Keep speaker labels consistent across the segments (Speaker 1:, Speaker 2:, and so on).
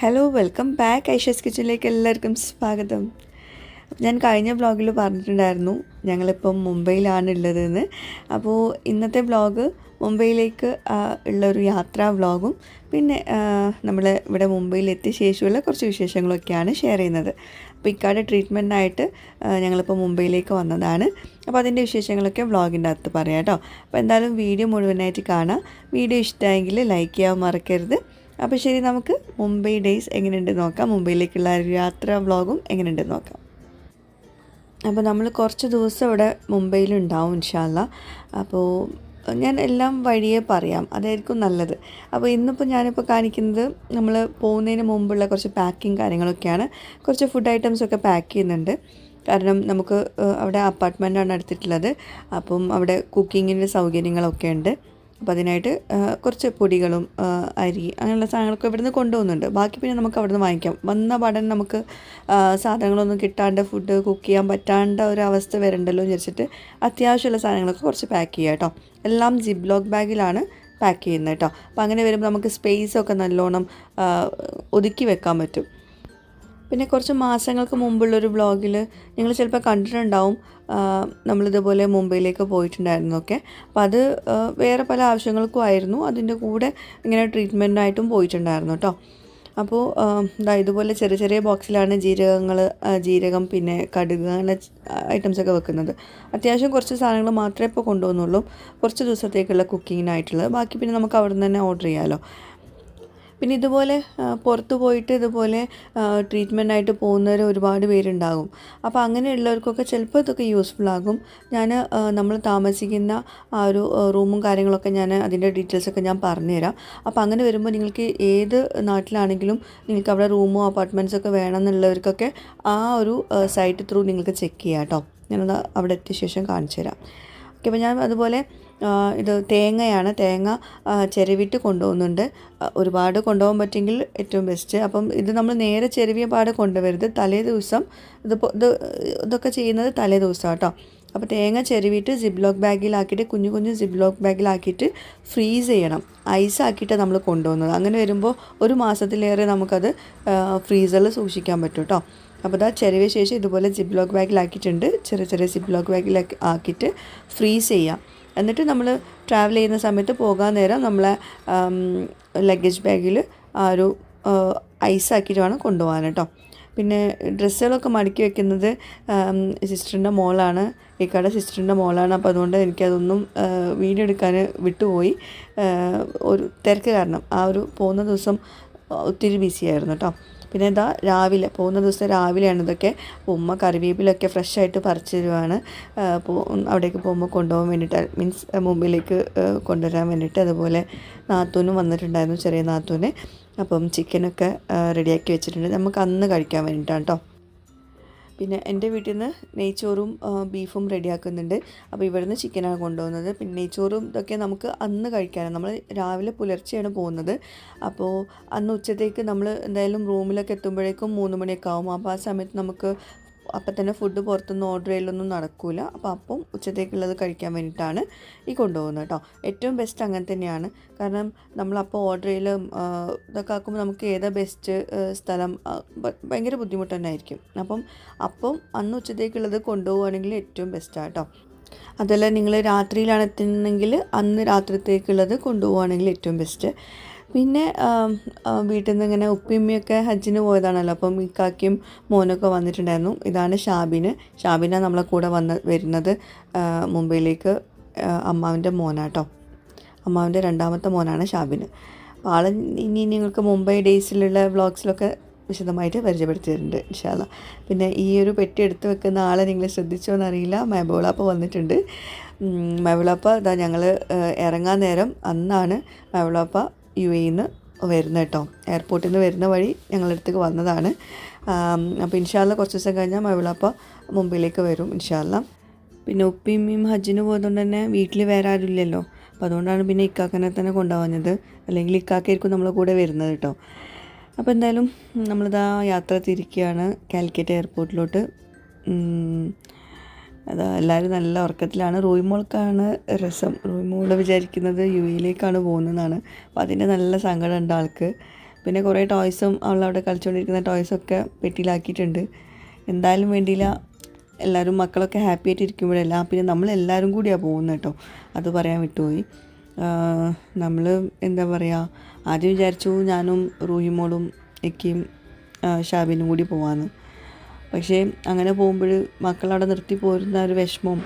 Speaker 1: Hello welcome back Aisha's കിച്ചണിലേക്ക് എല്ലാവർക്കും സ്വാഗതം. ഞാൻ കഴിഞ്ഞ ബ്ലോഗിൽ പറഞ്ഞിട്ടുണ്ടായിരുന്നു ഞങ്ങളിപ്പം മുംബൈയിലാണ് ഉള്ളതെന്ന്. അപ്പോൾ ഇന്നത്തെ ബ്ലോഗ് മുംബൈയിലേക്ക് ഉള്ളൊരു യാത്രാ വ്ളോഗും പിന്നെ നമ്മൾ ഇവിടെ മുംബൈയിൽ എത്തിയ ശേഷമുള്ള കുറച്ച് വിശേഷങ്ങളൊക്കെയാണ് ഷെയർ ചെയ്യുന്നത്. അപ്പോൾ ഇക്കാട് ട്രീറ്റ്മെന്റിനായിട്ട് ഞങ്ങളിപ്പോൾ മുംബൈയിലേക്ക് വന്നതാണ്. അപ്പോൾ അതിന്റെ വിശേഷങ്ങളൊക്കെ വ്ളോഗിന്റെ അകത്ത് പറയാം കേട്ടോ. അപ്പോൾ എന്തായാലും വീഡിയോ മുഴുവനായിട്ട് കാണാം. വീഡിയോ ഇഷ്ടമായെങ്കിൽ ലൈക്ക് ചെയ്യാൻ മറക്കരുത്. അപ്പോൾ ശരി നമുക്ക് മുംബൈ ഡേയ്സ് എങ്ങനെയുണ്ട് നോക്കാം. മുംബൈയിലേക്കുള്ള യാത്രാ വ്ളോഗും എങ്ങനെയുണ്ട് നോക്കാം. അപ്പോൾ നമ്മൾ കുറച്ച് ദിവസം ഇവിടെ മുംബൈയിലുണ്ടാവും ഇൻഷാല്ല അപ്പോൾ ഞാൻ എല്ലാം വഴിയെ പറയാം. അതായിരിക്കും നല്ലത്. അപ്പോൾ ഇന്നിപ്പോൾ ഞാനിപ്പോൾ കാണിക്കുന്നത് നമ്മൾ പോകുന്നതിന് മുമ്പുള്ള കുറച്ച് പാക്കിങ് കാര്യങ്ങളൊക്കെയാണ്. കുറച്ച് ഫുഡ് ഐറ്റംസൊക്കെ പാക്ക് ചെയ്യുന്നുണ്ട്. കാരണം നമുക്ക് അവിടെ അപ്പാർട്ട്മെന്റാണ് എടുത്തിട്ടുള്ളത് അപ്പം അവിടെ കുക്കിങ്ങിന്റെ സൗകര്യങ്ങളൊക്കെ ഉണ്ട്. അപ്പോൾ അതിനായിട്ട് കുറച്ച് പൊടികളും അരി അങ്ങനെയുള്ള സാധനങ്ങളൊക്കെ ഇവിടുന്ന് കൊണ്ടുപോകുന്നുണ്ട്. ബാക്കി പിന്നെ നമുക്ക് അവിടുന്ന് വാങ്ങിക്കാം. വന്ന പാടൻ നമുക്ക് സാധനങ്ങളൊന്നും കിട്ടാണ്ട് ഫുഡ് കുക്ക് ചെയ്യാൻ പറ്റാണ്ട ഒരു അവസ്ഥ വരണ്ടല്ലോ എന്ന് വിചാരിച്ചിട്ട് അത്യാവശ്യമുള്ള സാധനങ്ങളൊക്കെ കുറച്ച് പാക്ക് ചെയ്യുക കേട്ടോ. എല്ലാം ജിബ് ലോക്ക് ബാഗിലാണ് പാക്ക് ചെയ്യുന്നത് കേട്ടോ. അപ്പോൾ അങ്ങനെ വരുമ്പോൾ നമുക്ക് സ്പേസൊക്കെ നല്ലോണം ഒതുക്കി വെക്കാൻ പറ്റും. പിന്നെ കുറച്ച് മാസങ്ങൾക്ക് മുമ്പുള്ളൊരു വ്ളോഗിൽ നിങ്ങൾ ചിലപ്പോൾ കണ്ടിട്ടുണ്ടാവും നമ്മളിതുപോലെ മുംബൈയിലേക്ക് പോയിട്ടുണ്ടായിരുന്നൊക്കെ അപ്പോൾ അത് വേറെ പല ആവശ്യങ്ങൾക്കും ആയിരുന്നു. അതിന്റെ കൂടെ ഇങ്ങനെ ട്രീറ്റ്മെന്റായിട്ടും പോയിട്ടുണ്ടായിരുന്നു കേട്ടോ അപ്പോൾ ഇതാ ഇതുപോലെ ചെറിയ ചെറിയ ബോക്സിലാണ് ജീരകങ്ങൾ ജീരകം പിന്നെ കടുക് അങ്ങനെ ഐറ്റംസൊക്കെ വെക്കുന്നത്. അത്യാവശ്യം കുറച്ച് സാധനങ്ങൾ മാത്രമേ ഇപ്പോൾ കൊണ്ടുവന്നുള്ളൂ. കുറച്ച് ദിവസത്തേക്കുള്ള കുക്കിങ്ങിനായിട്ടുള്ളത് ബാക്കി പിന്നെ നമുക്ക് അവിടെ നിന്ന് തന്നെ ഓർഡർ ചെയ്യാമല്ലോ പിന്നെ ഇതുപോലെ പുറത്തു പോയിട്ട് ഇതുപോലെ ട്രീറ്റ്മെന്റ് ആയിട്ട് പോകുന്നവർ ഒരുപാട് പേരുണ്ടാകും. അപ്പോൾ അങ്ങനെയുള്ളവർക്കൊക്കെ ചിലപ്പോൾ ഇതൊക്കെ യൂസ്ഫുൾ ആകും. ഞാൻ നമ്മൾ താമസിക്കുന്ന ആ ഒരു റൂമും കാര്യങ്ങളൊക്കെ ഞാൻ അതിന്റെ ഡീറ്റെയിൽസൊക്കെ ഞാൻ പറഞ്ഞുതരാം. അപ്പോൾ അങ്ങനെ വരുമ്പോൾ നിങ്ങൾക്ക് ഏത് നാട്ടിലാണെങ്കിലും നിങ്ങൾക്ക് അവിടെ റൂമോ അപ്പാർട്ട്മെന്റ്സൊക്കെ വേണമെന്നുള്ളവർക്കൊക്കെ ആ ഒരു സൈറ്റ് ത്രൂ നിങ്ങൾക്ക് ചെക്ക് ചെയ്യാം കേട്ടോ ഞാനത് അവിടെ എത്തിയ ശേഷം കാണിച്ചു തരാം ഓക്കെ അപ്പോൾ ഞാൻ അതുപോലെ ഇത് തേങ്ങയാണ്. തേങ്ങ ചെരുവിട്ട് കൊണ്ടുപോകുന്നുണ്ട്. ഒരുപാട് കൊണ്ടുപോകാൻ പറ്റുമെങ്കിൽ ഏറ്റവും ബെസ്റ്റ് അപ്പം ഇത് നമ്മൾ നേരെ ചെരുവിയ പാട് കൊണ്ടുവരുത് തലേ ദിവസം ഇത് ഇതൊക്കെ ചെയ്യുന്നത് തലേ ദിവസം കേട്ടോ. അപ്പോൾ തേങ്ങ ചെരുവിയിട്ട് സിബ്ലോക്ക് ബാഗിലാക്കിയിട്ട് കുഞ്ഞു കുഞ്ഞു സിബ്ലോക്ക് ബാഗിലാക്കിയിട്ട് ഫ്രീസ് ചെയ്യണം. ഐസ് ആക്കിയിട്ട് നമ്മൾ കൊണ്ടുപോകുന്നത്. അങ്ങനെ വരുമ്പോൾ ഒരു മാസത്തിലേറെ നമുക്കത് ഫ്രീസറിൽ സൂക്ഷിക്കാൻ പറ്റും കേട്ടോ. അപ്പോൾ ഇതാ ചെറിയ ശേഷം ഇതുപോലെ സിബ്ലോക്ക് ബാഗിലാക്കിയിട്ടുണ്ട് ചെറിയ ചെറിയ സിബ്ലോക്ക് ബാഗിലാക്കി ആക്കിയിട്ട് ഫ്രീസ് ചെയ്യാം. എന്നിട്ട് നമ്മൾ ട്രാവൽ ചെയ്യുന്ന സമയത്ത് പോകാൻ നേരം നമ്മളെ ലഗേജ് ബാഗിൽ ആ ഒരു ഐസ് ആക്കിയിട്ട് വേണം കൊണ്ടുപോകാൻ കേട്ടോ. പിന്നെ ഡ്രസ്സുകളൊക്കെ മടക്കി വെക്കുന്നത് സിസ്റ്ററിന്റെ മോളാണ്. ഇക്കയുടെ സിസ്റ്ററിന്റെ മോളാണ്. അപ്പോൾ അതുകൊണ്ട് എനിക്കതൊന്നും വീഡിയോ എടുക്കാൻ വിട്ടുപോയി. ഒരു തിരക്ക് കാരണം ആ ഒരു പോകുന്ന ദിവസം ഒത്തിരി ബിസി ആയിരുന്നു കേട്ടോ. പിന്നെ ഇതാ രാവിലെ പോകുന്ന ദിവസം രാവിലെയാണ് ഇതൊക്കെ. ഉമ്മ കറിവേപ്പിലൊക്കെ ഫ്രഷായിട്ട് പറിച്ചു തരുവാണ്. അവിടേക്ക് പോകുമ്പോൾ കൊണ്ടുപോകാൻ വേണ്ടിയിട്ട് മീൻസ് മുമ്പിലേക്ക് കൊണ്ടുവരാൻ വേണ്ടിയിട്ട് അതുപോലെ നാത്തൂനും വന്നിട്ടുണ്ടായിരുന്നു ചെറിയ നാത്തൂന്. അപ്പം ചിക്കനൊക്കെ റെഡിയാക്കി വെച്ചിട്ടുണ്ട്. നമുക്ക് അന്ന് കഴിക്കാൻ വേണ്ടിയിട്ടാണ് കേട്ടോ പിന്നെ എന്റെ വീട്ടിൽ നിന്ന് നെയ്ച്ചോറും ബീഫും റെഡിയാക്കുന്നുണ്ട്. അപ്പോൾ ഇവിടുന്ന് ചിക്കനാണ് കൊണ്ടുപോകുന്നത്. പിന്നെ നെയ്ച്ചോറും ഇതൊക്കെ നമുക്ക് അന്ന് കഴിക്കാനാണ്. നമ്മൾ രാവിലെ പുലർച്ചെയാണ് പോകുന്നത്. അപ്പോൾ അന്ന് ഉച്ചത്തേക്ക് നമ്മൾ എന്തായാലും റൂമിലൊക്കെ എത്തുമ്പോഴേക്കും മൂന്ന് മണിയൊക്കെ ആവും. അപ്പോൾ ആ സമയത്ത് നമുക്ക് അപ്പം തന്നെ ഫുഡ് പുറത്തുനിന്ന് ഓർഡർ ചെയ്യലൊന്നും നടക്കില്ല അപ്പോൾ അപ്പം ഉച്ചത്തേക്കുള്ളത് കഴിക്കാൻ വേണ്ടിയിട്ടാണ് ഈ കൊണ്ടുപോകുന്നത് കേട്ടോ. ഏറ്റവും ബെസ്റ്റ് അങ്ങനെ തന്നെയാണ്. കാരണം നമ്മളപ്പോൾ ഓർഡർ ചെയ്യൽ ഇതൊക്കെ ആക്കുമ്പോൾ നമുക്ക് ഏതാ ബെസ്റ്റ് സ്ഥലം ഭയങ്കര ബുദ്ധിമുട്ട് തന്നെ ആയിരിക്കും. അപ്പം അപ്പം അന്ന് ഉച്ചത്തേക്കുള്ളത് കൊണ്ടുപോവുകയാണെങ്കിൽ ഏറ്റവും ബെസ്റ്റാണ് കേട്ടോ. അതല്ല നിങ്ങൾ രാത്രിയിലാണ് എത്തുന്നതെങ്കിൽ അന്ന് രാത്രിത്തേക്കുള്ളത് കൊണ്ടുപോവുകയാണെങ്കിൽ ഏറ്റവും ബെസ്റ്റ് പിന്നെ വീട്ടിൽ നിന്ന് ഇങ്ങനെ ഉപ്പിയമ്മയൊക്കെ ഹജ്ജിന് പോയതാണല്ലോ. അപ്പം ഇക്കാക്കിയും മോനൊക്കെ വന്നിട്ടുണ്ടായിരുന്നു. ഇതാണ് ഷാബിന്. ഷാബിന നമ്മളെ കൂടെ വന്ന് വരുന്നത്. മുംബൈയിലേക്ക് അമ്മാവിന്റെ മോനാട്ടോ. അമ്മാവിന്റെ രണ്ടാമത്തെ മോനാണ് ഷാബിന്. ആൾ ഇനി നിങ്ങൾക്ക് മുംബൈ ഡേയ്സിലുള്ള വ്ളോഗ്സിലൊക്കെ വിശദമായിട്ട് പരിചയപ്പെടുത്തിയിട്ടുണ്ട് ഇൻഷാല്ല പിന്നെ ഈ ഒരു പെട്ടി എടുത്ത് വെക്കുന്ന ആളെ നിങ്ങൾ ശ്രദ്ധിച്ചോ എന്നറിയില്ല മെബോളാപ്പ വന്നിട്ടുണ്ട്. മെബോളാപ്പ ഇതാ ഞങ്ങൾ ഇറങ്ങാൻ നേരം അന്നാണ് മെബോളാപ്പ യു എയിൽ നിന്ന് വരുന്നത് കേട്ടോ. എയർപോർട്ടിൽ നിന്ന് വരുന്ന വഴി ഞങ്ങളുടെ അടുത്തേക്ക് വന്നതാണ് അപ്പോൾ ഇൻഷാല്ല കുറച്ച് ദിവസം കഴിഞ്ഞാൽ മവിളപ്പോൾ മുമ്പിലേക്ക് വരും ഇൻഷാല്ല പിന്നെ ഉപ്പിയും ഉമ്മയും ഹജ്ജിന് പോയതുകൊണ്ട് തന്നെ വീട്ടിൽ വേറെ ആരുമില്ലല്ലോ അപ്പോൾ അതുകൊണ്ടാണ് പിന്നെ ഇക്കാക്കനെ തന്നെ കൊണ്ടുപോകുന്നത്. അല്ലെങ്കിൽ ഇക്കാക്കായിരിക്കും നമ്മളെ കൂടെ വരുന്നത് കേട്ടോ. അപ്പോൾ എന്തായാലും നമ്മളിതാ യാത്ര തിരിക്കുകയാണ് കാലിക്കറ്റ് എയർപോർട്ടിലോട്ട്. അതാ എല്ലാവരും നല്ല ഉറക്കത്തിലാണ്. റോയ്മോൾക്കാണ് രസം. റോയ്മോൾ വിചാരിക്കുന്നത് യു എയിലേക്കാണ് പോകുന്നതെന്നാണ്. അപ്പോൾ അതിന്റെ നല്ല സങ്കടം ഉണ്ട് ആൾക്ക്. പിന്നെ കുറേ ടോയ്സും അവളവിടെ കളിച്ചുകൊണ്ടിരിക്കുന്ന ടോയ്സൊക്കെ പെട്ടിയിലാക്കിയിട്ടുണ്ട്. എന്തായാലും വേണ്ടിയില്ല. എല്ലാവരും മക്കളൊക്കെ ഹാപ്പി ആയിട്ട് ഇരിക്കുമ്പോഴല്ല. പിന്നെ നമ്മളെല്ലാവരും കൂടിയാണ് പോകുന്നത് കേട്ടോ. അത് പറയാൻ വിട്ടുപോയി. നമ്മൾ എന്താ പറയുക ആദ്യം വിചാരിച്ചു ഞാനും റൂഹിമോളും എക്കിയും ഷാബിനും കൂടി പോവാന്ന്. പക്ഷേ അങ്ങനെ പോകുമ്പോൾ മക്കളവിടെ നിർത്തി പോരുന്ന ഒരു വിഷമവും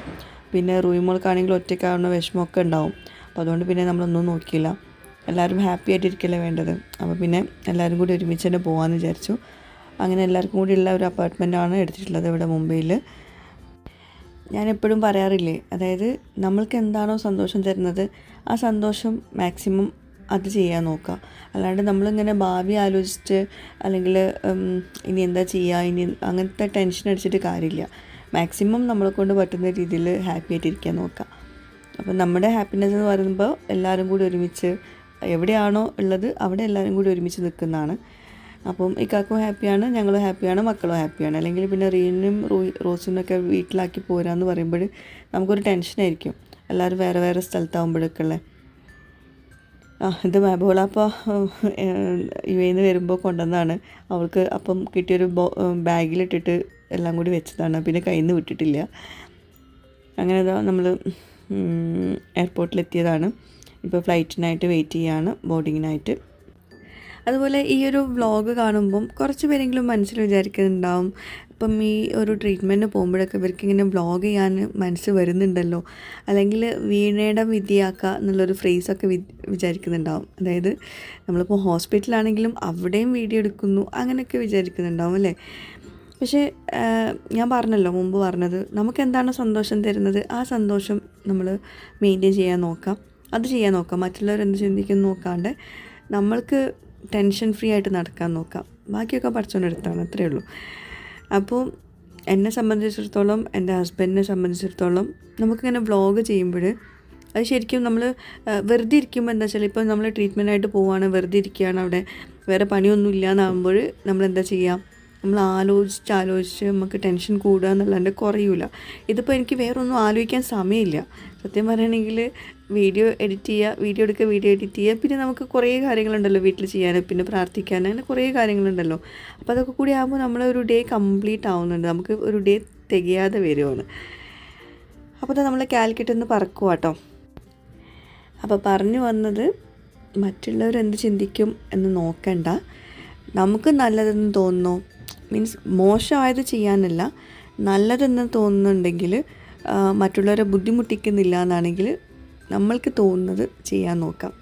Speaker 1: പിന്നെ റൂഹിമോൾക്കാണെങ്കിൽ ഒറ്റയ്ക്കാവുന്ന വിഷമമൊക്കെ ഉണ്ടാവും. അപ്പോൾ അതുകൊണ്ട് പിന്നെ നമ്മളൊന്നും നോക്കിയില്ല. എല്ലാവരും ഹാപ്പി ആയിട്ടിരിക്കല്ലേ വേണ്ടത്? അപ്പോൾ പിന്നെ എല്ലാവരും കൂടി ഒരുമിച്ച് തന്നെ പോകാമെന്ന് വിചാരിച്ചു. അങ്ങനെ എല്ലാവർക്കും കൂടി ഉള്ള ഒരു അപ്പാർട്ട്മെന്റാണ് എടുത്തിട്ടുള്ളത് ഇവിടെ മുംബൈയിൽ ഞാൻ എപ്പോഴും പറയാറില്ലേ അതായത് നമ്മൾക്ക് എന്താണോ സന്തോഷം തരുന്നത് ആ സന്തോഷം മാക്സിമം അത് ചെയ്യാൻ നോക്കുക. അല്ലാണ്ട് നമ്മളിങ്ങനെ ഭാവി ആലോചിച്ചിട്ട് അല്ലെങ്കിൽ ഇനി എന്താ ചെയ്യുക ഇനി അങ്ങനത്തെ ടെൻഷൻ അടിച്ചിട്ട് കാര്യമില്ല. മാക്സിമം നമ്മളെ കൊണ്ട് പറ്റുന്ന രീതിയിൽ ഹാപ്പി ആയിട്ടിരിക്കാൻ നോക്കുക അപ്പം നമ്മുടെ ഹാപ്പിനെസ് എന്ന് പറയുമ്പോൾ എല്ലാവരും കൂടി ഒരുമിച്ച് എവിടെയാണോ ഉള്ളത് അവിടെ എല്ലാവരും കൂടി ഒരുമിച്ച് നിൽക്കുന്നതാണ്. അപ്പം ഇക്കാക്കും ഹാപ്പിയാണ് ഞങ്ങളും ഹാപ്പിയാണ് മക്കളും ഹാപ്പിയാണ് അല്ലെങ്കിൽ പിന്നെ റീനും റോസിനൊക്കെ വീട്ടിലാക്കി പോരാന്ന് പറയുമ്പോൾ നമുക്കൊരു ടെൻഷനായിരിക്കും എല്ലാവരും വേറെ വേറെ സ്ഥലത്താവുമ്പോഴൊക്കെ ഉള്ളത് ആ ഇത് മാബോള അപ്പോൾ യു നിന്ന് വരുമ്പോൾ കൊണ്ടുവന്നതാണ്. അവൾക്ക് അപ്പം കിട്ടിയൊരു ബാഗിലിട്ടിട്ട് എല്ലാം കൂടി വെച്ചതാണ്. പിന്നെ കയ്യിൽ നിന്ന് വിട്ടിട്ടില്ല. അങ്ങനെ നമ്മൾ എയർപോർട്ടിലെത്തിയതാണ്. ഇപ്പോൾ ഫ്ലൈറ്റിനായിട്ട് വെയിറ്റ് ചെയ്യാണ് ബോർഡിങ്ങിനായിട്ട്. അതുപോലെ ഈ ഒരു വ്ളോഗ് കാണുമ്പം കുറച്ച് പേരെങ്കിലും മനസ്സിൽ വിചാരിക്കുന്നുണ്ടാവും. ഇപ്പം ഈ ഒരു ട്രീറ്റ്മെന്റ് പോകുമ്പോഴൊക്കെ ഇവർക്ക് ഇങ്ങനെ വ്ളോഗ് ചെയ്യാൻ മനസ്സ് വരുന്നുണ്ടല്ലോ. അല്ലെങ്കിൽ വീണയുടെ വിധിയാക്കുക എന്നുള്ളൊരു ഫ്രേസൊക്കെ വി വിചാരിക്കുന്നുണ്ടാവും. അതായത് നമ്മളിപ്പോൾ ഹോസ്പിറ്റലാണെങ്കിലും അവിടെയും വീഡിയോ എടുക്കുന്നു അങ്ങനെയൊക്കെ വിചാരിക്കുന്നുണ്ടാവും അല്ലേ? പക്ഷേ ഞാൻ പറഞ്ഞല്ലോ മുമ്പ് പറഞ്ഞത് നമുക്ക് എന്താണ് സന്തോഷം തരുന്നത്? ആ സന്തോഷം നമ്മൾ മെയിന്റെയിൻ ചെയ്യാൻ നോക്കാം. അത് ചെയ്യാൻ നോക്കാം. മറ്റുള്ളവർ എന്ത് ചിന്തിക്കുന്നു നോക്കാണ്ട് നമ്മൾക്ക് ടെൻഷൻ ഫ്രീ ആയിട്ട് നടക്കാൻ നോക്കാം. ബാക്കിയൊക്കെ പഠിച്ചുകൊണ്ടെടുത്താണ് അത്രയേ ഉള്ളൂ. അപ്പോൾ എന്നെ സംബന്ധിച്ചിടത്തോളം എന്റെ ഹസ്ബൻഡിനെ സംബന്ധിച്ചിടത്തോളം നമുക്കിങ്ങനെ വ്ളോഗ് ചെയ്യുമ്പോൾ അത് ശരിക്കും നമ്മൾ വെറുതെ ഇരിക്കുമ്പോൾ എന്താ വെച്ചാൽ ഇപ്പോൾ നമ്മൾ ട്രീറ്റ്മെന്റായിട്ട് പോവുകയാണ് വെറുതെ ഇരിക്കുകയാണ് അവിടെ. വേറെ പണിയൊന്നും ഇല്ല എന്നാകുമ്പോൾ നമ്മൾ എന്താ ചെയ്യുക നമ്മൾ ആലോചിച്ച് ആലോചിച്ച് നമുക്ക് ടെൻഷൻ കൂടുക എന്നുള്ളതിന്റെ കുറയൂല. ഇതിപ്പോൾ എനിക്ക് വേറൊന്നും ആലോചിക്കാൻ സമയമില്ല. സത്യം പറയുകയാണെങ്കിൽ വീഡിയോ എഡിറ്റ് ചെയ്യുക വീഡിയോ എടുക്കുക വീഡിയോ എഡിറ്റ് ചെയ്യുക. പിന്നെ നമുക്ക് കുറേ കാര്യങ്ങളുണ്ടല്ലോ വീട്ടിൽ ചെയ്യാൻ പിന്നെ പ്രാർത്ഥിക്കാൻ അങ്ങനെ കുറേ കാര്യങ്ങളുണ്ടല്ലോ. അപ്പോൾ അതൊക്കെ കൂടി ആകുമ്പോൾ നമ്മൾ ഒരു ഡേ കംപ്ലീറ്റ് ആവുന്നുണ്ട്. നമുക്ക് ഒരു ഡേ തികയാതെ വരുവാണ്. അപ്പോൾ നമ്മൾ കാലിക്കറ്റ് ഒന്ന് പറക്കുക കേട്ടോ. അപ്പോൾ പറഞ്ഞു വന്നത് മറ്റുള്ളവർ എന്ത് ചിന്തിക്കും എന്ന് നോക്കണ്ട. നമുക്ക് നല്ലതെന്ന് തോന്നുന്നു. മീൻസ് മോശമായത് ചെയ്യാനല്ല നല്ലതെന്ന് തോന്നുന്നുണ്ടെങ്കിൽ മറ്റുള്ളവരെ ബുദ്ധിമുട്ടിക്കുന്നില്ല എന്നാണെങ്കിൽ നമ്മൾക്ക് തോന്നുന്നത് ചെയ്യാൻ നോക്കാം.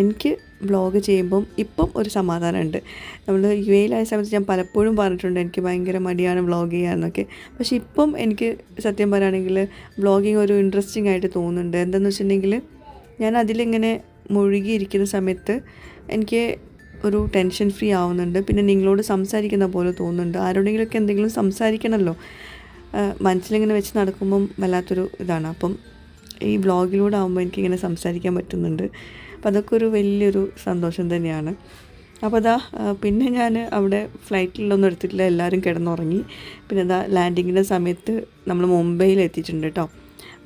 Speaker 1: എനിക്ക് ബ്ലോഗ് ചെയ്യുമ്പം ഇപ്പം ഒരു സമാധാനമുണ്ട്. നമ്മൾ യു എയിലായ സമയത്ത് ഞാൻ പലപ്പോഴും പറഞ്ഞിട്ടുണ്ട് എനിക്ക് ഭയങ്കര മടിയാണ് വ്ളോഗ് ചെയ്യാനൊക്കെ പക്ഷേ ഇപ്പം എനിക്ക് സത്യം പറയുകയാണെങ്കിൽ വ്ളോഗിങ് ഒരു ഇൻട്രസ്റ്റിംഗ് ആയിട്ട് തോന്നുന്നുണ്ട്. എന്താണെന്ന് വെച്ചിട്ടുണ്ടെങ്കിൽ ഞാൻ അതിലിങ്ങനെ മുഴുകിയിരിക്കുന്ന സമയത്ത് എനിക്ക് ഒരു ടെൻഷൻ ഫ്രീ ആവുന്നുണ്ട്. പിന്നെ നിങ്ങളോട് സംസാരിക്കുന്ന പോലെ തോന്നുന്നുണ്ട്. ആരോടെങ്കിലുമൊക്കെ എന്തെങ്കിലും സംസാരിക്കണമല്ലോ മനസ്സിലിങ്ങനെ വെച്ച് നടക്കുമ്പം വല്ലാത്തൊരു ഇതാണ്. അപ്പം ഈ ബ്ലോഗിലൂടെ ആകുമ്പോൾ എനിക്കിങ്ങനെ സംസാരിക്കാൻ പറ്റുന്നുണ്ട്. അപ്പം അതൊക്കെ ഒരു വലിയൊരു സന്തോഷം തന്നെയാണ്. അപ്പോൾ അതാ പിന്നെ ഞാൻ അവിടെ ഫ്ലൈറ്റിലൊന്നും എടുത്തിട്ടില്ല. എല്ലാവരും കിടന്നുറങ്ങി. പിന്നെ അതാ ലാൻഡിങ്ങിന്റെ സമയത്ത് നമ്മൾ മുംബൈയിൽ എത്തിയിട്ടുണ്ട് കേട്ടോ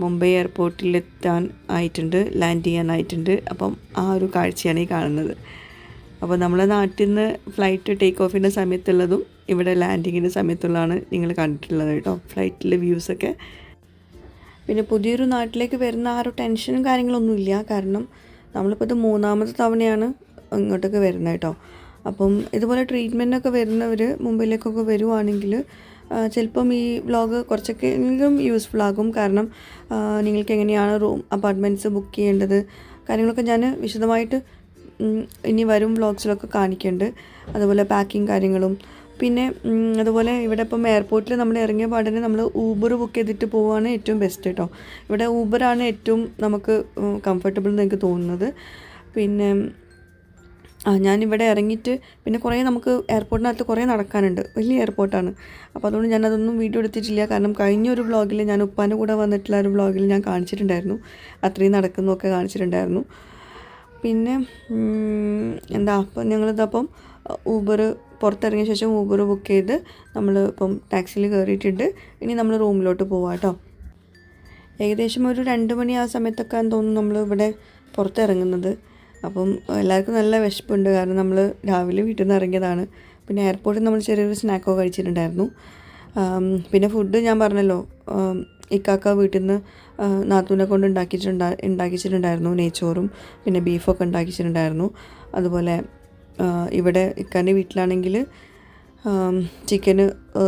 Speaker 1: മുംബൈ എയർപോർട്ടിലെത്താൻ ആയിട്ടുണ്ട്. ലാൻഡ് ചെയ്യാനായിട്ടുണ്ട്. അപ്പം ആ ഒരു കാഴ്ചയാണ് ഈ കാണുന്നത്. അപ്പോൾ നമ്മളെ നാട്ടിൽ നിന്ന് ഫ്ലൈറ്റ് ടേക്ക് ഓഫിന്റെ സമയത്തുള്ളതും ഇവിടെ ലാൻഡിങ്ങിന്റെ സമയത്തുള്ളതാണ് നിങ്ങൾ കണ്ടിട്ടുള്ളത് കേട്ടോ ഫ്ലൈറ്റിലെ വ്യൂസൊക്കെ പിന്നെ പുതിയൊരു നാട്ടിലേക്ക് വരുന്ന ആ ഒരു ടെൻഷനും കാര്യങ്ങളൊന്നുമില്ല കാരണം നമ്മളിപ്പോൾ ഇത് മൂന്നാമത്തെ തവണയാണ് ഇങ്ങോട്ടൊക്കെ വരുന്നത് കേട്ടോ. അപ്പം ഇതുപോലെ ട്രീറ്റ്മെന്റൊക്കെ വരുന്നവർ മുമ്പിലേക്കൊക്കെ വരുവാണെങ്കിൽ ചിലപ്പം ഈ വ്ളോഗ് കുറച്ചൊക്കെ എങ്കിലും യൂസ്ഫുൾ ആകും. കാരണം നിങ്ങൾക്ക് എങ്ങനെയാണ് റൂം അപ്പാർട്ട്മെന്റ്സ് ബുക്ക് ചെയ്യേണ്ടത് കാര്യങ്ങളൊക്കെ ഞാൻ വിശദമായിട്ട് ഇനി വരും വ്ളോഗ്സിലൊക്കെ കാണിക്കുന്നുണ്ട് അതുപോലെ പാക്കിങ് കാര്യങ്ങളും. പിന്നെ അതുപോലെ ഇവിടെ ഇപ്പം എയർപോർട്ടിൽ നമ്മൾ ഇറങ്ങിയ പാടിന് നമ്മൾ ഊബർ ബുക്ക് ചെയ്തിട്ട് പോവുകയാണ് ഏറ്റവും ബെസ്റ്റ് കേട്ടോ ഇവിടെ ഊബറാണ് ഏറ്റവും നമുക്ക് കംഫർട്ടബിൾ എന്ന് എനിക്ക് തോന്നുന്നത്. പിന്നെ ആ ഞാനിവിടെ ഇറങ്ങിയിട്ട് പിന്നെ കുറേ നമുക്ക് എയർപോർട്ടിനകത്ത് കുറേ നടക്കാനുണ്ട്. വലിയ എയർപോർട്ടാണ് അപ്പോൾ അതുകൊണ്ട് ഞാനതൊന്നും വീഡിയോ എടുത്തിട്ടില്ല. കാരണം കഴിഞ്ഞ ഒരു വ്ളോഗിൽ ഞാൻ ഉപ്പാന്റെ കൂടെ വന്നിട്ടുള്ള ഒരു വ്ളോഗിൽ ഞാൻ കാണിച്ചിട്ടുണ്ടായിരുന്നു. അത്രയും നടക്കുന്നതൊക്കെ കാണിച്ചിട്ടുണ്ടായിരുന്നു. പിന്നെ എന്താ അപ്പം ഞങ്ങളിതപ്പം ഊബർ പുറത്തിറങ്ങിയ ശേഷം ഊബർ ബുക്ക് ചെയ്ത് നമ്മൾ ഇപ്പം ടാക്സിയിൽ കയറിയിട്ടുണ്ട്. ഇനി നമ്മൾ റൂമിലോട്ട് പോവാം കേട്ടോ ഏകദേശം ഒരു രണ്ട് മണി ആ സമയത്തൊക്കെ തോന്നുന്നു നമ്മൾ ഇവിടെ പുറത്തിറങ്ങുന്നത്. അപ്പം എല്ലാവർക്കും നല്ല വിശപ്പുണ്ട്. കാരണം നമ്മൾ രാവിലെ വീട്ടിൽ നിന്ന് ഇറങ്ങിയതാണ്. പിന്നെ എയർപോർട്ടിൽ നമ്മൾ ചെറിയൊരു സ്നാക്കോ കഴിച്ചിട്ടുണ്ടായിരുന്നു. പിന്നെ ഫുഡ് ഞാൻ പറഞ്ഞല്ലോ. ഇക്കാക്ക വീട്ടിൽ നിന്ന് നാത്തൂനെ കൊണ്ട് ഉണ്ടാക്കിയിട്ടുണ്ടാ ഉണ്ടാക്കിച്ചിട്ടുണ്ടായിരുന്നു നെയ്ച്ചോറും പിന്നെ ബീഫൊക്കെ ഉണ്ടാക്കിച്ചിട്ടുണ്ടായിരുന്നു. അതുപോലെ ഇവിടെ ഇക്കാന്റെ വീട്ടിലാണെങ്കിൽ ചിക്കന്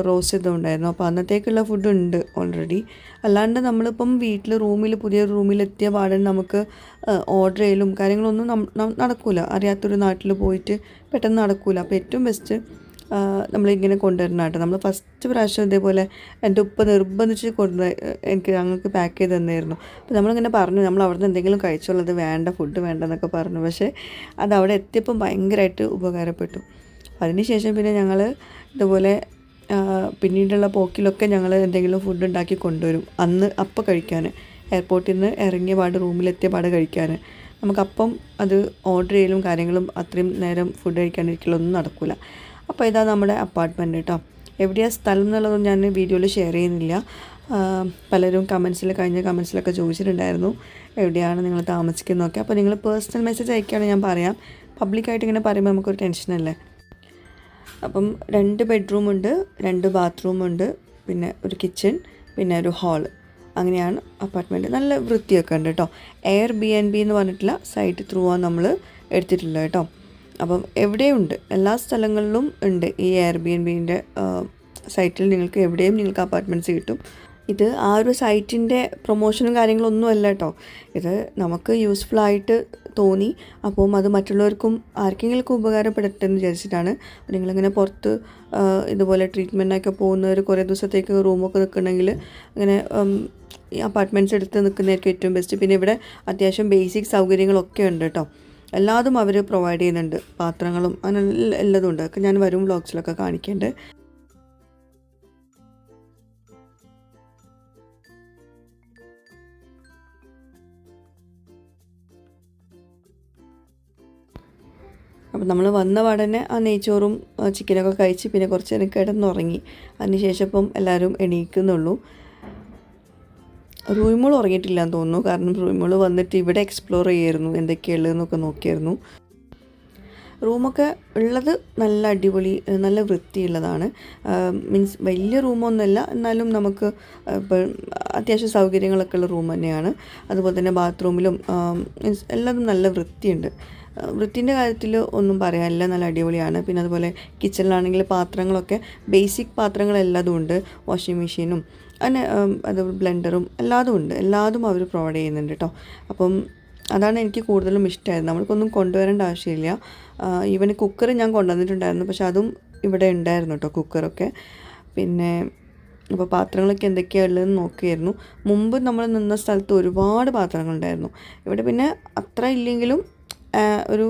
Speaker 1: റോസ്റ്റ് ചെയ്തുണ്ടായിരുന്നു അപ്പോൾ അന്നത്തേക്കുള്ള ഫുഡ് ഉണ്ട് ഓൾറെഡി അല്ലാണ്ട് നമ്മളിപ്പം വീട്ടിൽ റൂമിൽ പുതിയ റൂമിലെത്തിയ പാടൻ നമുക്ക് ഓർഡർ ചെയ്യലും കാര്യങ്ങളൊന്നും നടക്കൂല. അറിയാത്തൊരു നാട്ടിൽ പോയിട്ട് പെട്ടെന്ന് നടക്കൂല. അപ്പോൾ ഏറ്റവും ബെസ്റ്റ് നമ്മളിങ്ങനെ കൊണ്ടുവരണം കേട്ടോ. നമ്മൾ ഫസ്റ്റ് പ്രാവശ്യം ഇതേപോലെ എന്റെ ഉപ്പ് നിർബന്ധിച്ച് കൊണ്ട് എനിക്ക് ഞങ്ങൾക്ക് പാക്ക് ചെയ്ത് തന്നായിരുന്നു. അപ്പോൾ നമ്മളിങ്ങനെ പറഞ്ഞു നമ്മൾ അവിടെ നിന്ന് എന്തെങ്കിലും കഴിച്ചുള്ളത് വേണ്ട ഫുഡ് വേണ്ട എന്നൊക്കെ പറഞ്ഞു. പക്ഷേ അത് അവിടെ എത്തിയപ്പം ഭയങ്കരമായിട്ട് ഉപകാരപ്പെട്ടു. അതിനുശേഷം പിന്നെ ഞങ്ങൾ ഇതുപോലെ പിന്നീടുള്ള പോക്കിലൊക്കെ ഞങ്ങൾ എന്തെങ്കിലും ഫുഡ് ഉണ്ടാക്കി കൊണ്ടുവരും. അന്ന് അപ്പം കഴിക്കാൻ എയർപോർട്ടിൽ നിന്ന് ഇറങ്ങിയ പാട് റൂമിലെത്തിയ പാട് കഴിക്കാൻ നമുക്കപ്പം അത് ഓർഡർ ചെയ്യലും കാര്യങ്ങളും അത്രയും നേരം ഫുഡ് കഴിക്കാണ്ടിരിക്കലൊന്നും നടക്കില്ല അപ്പോൾ ഇതാ നമ്മുടെ അപ്പാർട്ട്മെന്റ് കേട്ടോ എവിടെയാണ് സ്ഥലം എന്നുള്ളതൊന്നും ഞാൻ വീഡിയോയിൽ ഷെയർ ചെയ്യുന്നില്ല. പലരും കമൻസിൽ കഴിഞ്ഞ കമൻസിലൊക്കെ ചോദിച്ചിട്ടുണ്ടായിരുന്നു. എവിടെയാണ് നിങ്ങൾ താമസിക്കുന്നതൊക്കെ. അപ്പോൾ നിങ്ങൾ പേഴ്സണൽ മെസ്സേജ് അയക്കുകയാണെങ്കിൽ ഞാൻ പറയാം. പബ്ലിക്കായിട്ട് ഇങ്ങനെ പറയുമ്പോൾ നമുക്കൊരു ടെൻഷനല്ലേ അപ്പം രണ്ട് ബെഡ്റൂമുണ്ട് രണ്ട് ബാത്റൂമുണ്ട് പിന്നെ ഒരു കിച്ചൺ പിന്നെ ഒരു ഹാൾ അങ്ങനെയാണ് അപ്പാർട്ട്മെന്റ് നല്ല വൃത്തിയൊക്കെ ഉണ്ട് കേട്ടോ എയർ ബി എൻ ബി എന്ന് പറഞ്ഞിട്ടുള്ള സൈറ്റ് ത്രൂ ആണ് നമ്മൾ എടുത്തിട്ടുള്ളത് കേട്ടോ അപ്പം എവിടെയുണ്ട്? എല്ലാ സ്ഥലങ്ങളിലും ഉണ്ട്. ഈ എയർ ബി എൻ ബിന്റെ സൈറ്റിൽ നിങ്ങൾക്ക് എവിടെയും നിങ്ങൾക്ക് അപ്പാർട്ട്മെന്റ്സ് കിട്ടും. ഇത് ആ ഒരു സൈറ്റിന്റെ പ്രൊമോഷനും കാര്യങ്ങളൊന്നും അല്ല കേട്ടോ ഇത് നമുക്ക് യൂസ്ഫുൾ ആയിട്ട് തോന്നി. അപ്പം അത് മറ്റുള്ളവർക്കും ആർക്കെങ്കിലും ഉപകാരപ്പെടട്ടെ എന്ന് വിചാരിച്ചിട്ടാണ് നിങ്ങളിങ്ങനെ പുറത്ത് ഇതുപോലെ ട്രീറ്റ്മെന്റിനൊക്കെ പോകുന്നവർ കുറേ ദിവസത്തേക്ക് റൂമൊക്കെ നിൽക്കണമെങ്കിൽ അങ്ങനെ അപ്പാർട്ട്മെന്റ്സ് എടുത്ത് നിൽക്കുന്നതായിരിക്കും ഏറ്റവും ബെസ്റ്റ് പിന്നെ ഇവിടെ അത്യാവശ്യം ബേസിക് സൗകര്യങ്ങളൊക്കെ ഉണ്ട് കേട്ടോ എല്ലാതും അവർ പ്രൊവൈഡ് ചെയ്യുന്നുണ്ട്. പാത്രങ്ങളും അങ്ങനെ എല്ലാ- എല്ലാതും ഉണ്ട്. ഞാൻ വരും വ്ളോഗ്സിലൊക്കെ കാണിക്കേണ്ടത് അപ്പം നമ്മൾ വന്ന പാടന്നെ ആ നെയ്ച്ചോറും ചിക്കനൊക്കെ കഴിച്ച് പിന്നെ കുറച്ച് നേരം കിടന്നുറങ്ങി. അതിനുശേഷം ഇപ്പം എല്ലാവരും എണീക്കുന്നുള്ളൂ. റൂമോൾ ഉറങ്ങിയിട്ടില്ല എന്ന് തോന്നുന്നു. കാരണം റൂയിമോൾ വന്നിട്ട് ഇവിടെ എക്സ്പ്ലോർ ചെയ്യായിരുന്നു. എന്തൊക്കെയുള്ളതെന്നൊക്കെ നോക്കിയായിരുന്നു. റൂമൊക്കെ ഉള്ളത് നല്ല അടിപൊളി നല്ല വൃത്തിയുള്ളതാണ്. മീൻസ് വലിയ റൂമൊന്നുമല്ല. എന്നാലും നമുക്ക് ഇപ്പോൾ അത്യാവശ്യം സൗകര്യങ്ങളൊക്കെ ഉള്ള റൂം തന്നെയാണ്. അതുപോലെ തന്നെ ബാത്റൂമിലും മീൻസ് എല്ലാതും നല്ല വൃത്തിയുണ്ട്. വൃത്തിന്റെ കാര്യത്തിൽ ഒന്നും പറയാനില്ല. നല്ല അടിപൊളിയാണ്. പിന്നെ അതുപോലെ കിച്ചണിലാണെങ്കിൽ പാത്രങ്ങളൊക്കെ ബേസിക് പാത്രങ്ങളെല്ലാതും ഉണ്ട്. വാഷിംഗ് മെഷീനും അങ്ങനെ അത് ബ്ലെൻഡറും എല്ലാതും ഉണ്ട്. എല്ലാതും അവർ പ്രൊവൈഡ് ചെയ്യുന്നുണ്ട് കേട്ടോ അപ്പം അതാണ് എനിക്ക് കൂടുതലും ഇഷ്ടമായത് നമ്മൾക്കൊന്നും കൊണ്ടുവരേണ്ട ആവശ്യമില്ല. ഈവൻ കുക്കർ ഞാൻ കൊണ്ടുവന്നിട്ടുണ്ടായിരുന്നു. പക്ഷെ അതും ഇവിടെ ഉണ്ടായിരുന്നു കേട്ടോ കുക്കറൊക്കെ പിന്നെ അപ്പോൾ പാത്രങ്ങളൊക്കെ എന്തൊക്കെയാണ് ഉള്ളതെന്ന് നോക്കിയായിരുന്നു. മുമ്പ് നമ്മൾ നിന്ന സ്ഥലത്ത് ഒരുപാട് പാത്രങ്ങളുണ്ടായിരുന്നു ഇവിടെ പിന്നെ അത്ര ഇല്ലെങ്കിലും ഒരു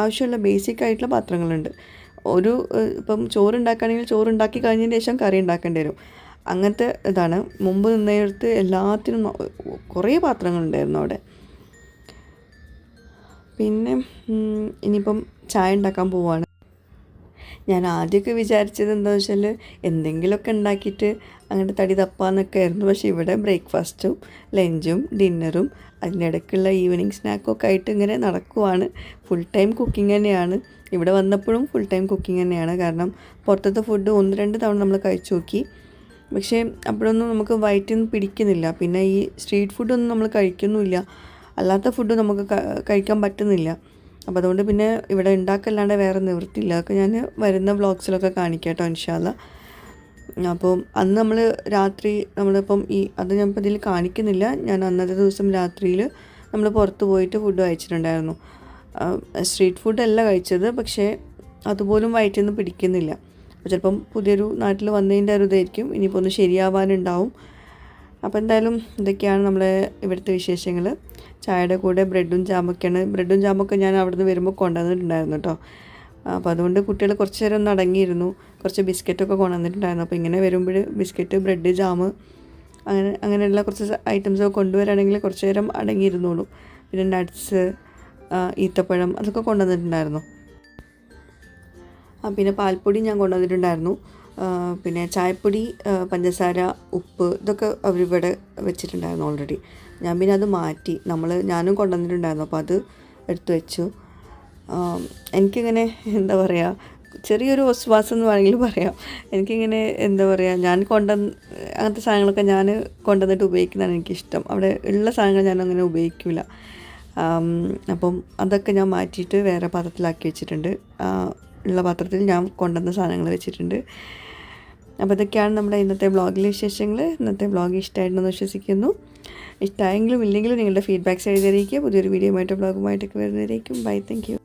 Speaker 1: ആവശ്യമുള്ള ബേസിക് ആയിട്ടുള്ള പാത്രങ്ങളുണ്ട്. ഒരു ഇപ്പം ചോറ് ഉണ്ടാക്കുകയാണെങ്കിൽ ചോറ് ഉണ്ടാക്കി കഴിഞ്ഞതിന് ശേഷം കറി ഉണ്ടാക്കേണ്ടി വരും. അങ്ങനത്തെ ഇതാണ്. മുമ്പ് നിന്നിടത്ത് എല്ലാത്തിനും കുറേ പാത്രങ്ങളുണ്ടായിരുന്നു അവിടെ. പിന്നെ ഇനിയിപ്പം ചായ ഉണ്ടാക്കാൻ പോവുകയാണ് ഞാൻ ആദ്യമൊക്കെ വിചാരിച്ചത് എന്താണെന്ന് വെച്ചാൽ എന്തെങ്കിലുമൊക്കെ ഉണ്ടാക്കിയിട്ട് അങ്ങനെ തടി തപ്പാന്നൊക്കെ ആയിരുന്നു. പക്ഷേ ഇവിടെ ബ്രേക്ക്ഫാസ്റ്റും ലഞ്ചും ഡിന്നറും അതിന്റെ ഇടയ്ക്കുള്ള ഈവനിങ് സ്നാക്കും ഒക്കെ ആയിട്ട് ഇങ്ങനെ നടക്കുവാണ്. ഫുൾ ടൈം കുക്കിംഗ് തന്നെയാണ്. ഇവിടെ വന്നപ്പോഴും ഫുൾ ടൈം കുക്കിംഗ് തന്നെയാണ്. കാരണം പുറത്തത്തെ ഫുഡ് ഒന്ന് രണ്ട് തവണ നമ്മൾ കഴിച്ചു നോക്കി. പക്ഷേ അപ്പോഴൊന്നും നമുക്ക് വയറ്റിൽ പിടിക്കുന്നില്ല. പിന്നെ ഈ സ്ട്രീറ്റ് ഫുഡൊന്നും നമ്മൾ കഴിക്കുന്നുമില്ല. അല്ലാത്ത ഫുഡ് നമുക്ക് കഴിക്കാൻ പറ്റുന്നില്ല. അപ്പോൾ അതുകൊണ്ട് പിന്നെ ഇവിടെ ഉണ്ടാക്കല്ലാണ്ട് വേറെ നിവൃത്തിയില്ല. അതൊക്കെ ഞാൻ വരുന്ന വ്ളോഗ്സിലൊക്കെ കാണിക്കാം കേട്ടോ ഇൻഷാല്ല അപ്പോൾ അന്ന് നമ്മൾ രാത്രി നമ്മളിപ്പം ഈ അത് ഞാൻ ഇപ്പം ഇതിൽ കാണിക്കുന്നില്ല. ഞാൻ അന്നത്തെ ദിവസം രാത്രിയിൽ നമ്മൾ പുറത്ത് പോയിട്ട് ഫുഡ് കഴിച്ചിട്ടുണ്ടായിരുന്നു. സ്ട്രീറ്റ് ഫുഡല്ല കഴിച്ചത്. പക്ഷേ അതുപോലും വയറ്റിൽ നിന്ന് പിടിക്കുന്നില്ല. അപ്പോൾ ചിലപ്പം പുതിയൊരു നാട്ടിൽ വന്നതിന്റെ ഒരു ഇതായിരിക്കും. ഇനിയിപ്പോൾ ഒന്ന് ശരിയാവാനുണ്ടാവും. അപ്പോൾ എന്തായാലും ഇതൊക്കെയാണ് നമ്മളെ ഇവിടുത്തെ വിശേഷങ്ങൾ. ചായയുടെ കൂടെ ബ്രെഡും ജാമൊക്കെയാണ്. ബ്രെഡും ജാമൊക്കെ ഞാൻ അവിടെ നിന്ന് വരുമ്പോൾ കൊണ്ടുവന്നിട്ടുണ്ടായിരുന്നു കേട്ടോ. അപ്പോൾ അതുകൊണ്ട് കുട്ടികൾ കുറച്ച് നേരം ഒന്ന് അടങ്ങിയിരുന്നു. കുറച്ച് ബിസ്ക്കറ്റൊക്കെ കൊണ്ടുവന്നിട്ടുണ്ടായിരുന്നു. അപ്പോൾ ഇങ്ങനെ വരുമ്പോൾ ബിസ്ക്കറ്റ് ബ്രെഡ് ജാം അങ്ങനെ അങ്ങനെയുള്ള കുറച്ച് ഐറ്റംസൊക്കെ കൊണ്ടുവരാണെങ്കിൽ കുറച്ച് നേരം അടങ്ങിയിരുന്നുള്ളൂ. പിന്നെ നട്ട്സ് ഈത്തപ്പഴം അതൊക്കെ കൊണ്ടുവന്നിട്ടുണ്ടായിരുന്നു. പിന്നെ പാൽപ്പൊടി ഞാൻ കൊണ്ടുവന്നിട്ടുണ്ടായിരുന്നു. പിന്നെ ചായപ്പൊടി പഞ്ചസാര ഉപ്പ് ഇതൊക്കെ അവരിവിടെ വെച്ചിട്ടുണ്ടായിരുന്നു ഓൾറെഡി ഞാൻ പിന്നെ അത് മാറ്റി നമ്മൾ ഞാനും കൊണ്ടുവന്നിട്ടുണ്ടായിരുന്നു അപ്പോൾ അത് എടുത്തു വെച്ചു. എനിക്കിങ്ങനെ എന്താ പറയുക ചെറിയൊരു വിശ്വാസം എന്ന് വേണമെങ്കിൽ പറയാം. എനിക്കിങ്ങനെ എന്താ പറയുക ഞാൻ കൊണ്ട അങ്ങനത്തെ സാധനങ്ങളൊക്കെ ഞാൻ കൊണ്ടുവന്നിട്ട് ഉപയോഗിക്കുന്നതാണ് എനിക്കിഷ്ടം. അവിടെ ഉള്ള സാധനങ്ങൾ ഞാൻ അങ്ങനെ ഉപയോഗിക്കില്ല അപ്പം അതൊക്കെ ഞാൻ മാറ്റിയിട്ട് വേറെ പാത്രത്തിലാക്കി വെച്ചിട്ടുണ്ട്. ഉള്ള പാത്രത്തിൽ ഞാൻ കൊണ്ടുവന്ന സാധനങ്ങൾ വെച്ചിട്ടുണ്ട്. അപ്പോൾ ഇതൊക്കെയാണ് നമ്മുടെ ഇന്നത്തെ ബ്ലോഗിലെ വിശേഷങ്ങൾ. ഇന്നത്തെ ബ്ലോഗ് ഇഷ്ടമായിട്ടുണ്ടെന്ന് വിശ്വസിക്കുന്നു. ഇഷ്ടമായെങ്കിലും ഇല്ലെങ്കിലും നിങ്ങളുടെ ഫീഡ്ബാക്ക്സ് എഴുതിയിരിക്കുക പുതിയൊരു വീഡിയോ ആയിട്ട് ബ്ലോഗുമായിട്ടൊക്കെ വരുന്നതായിരിക്കും. Bye thank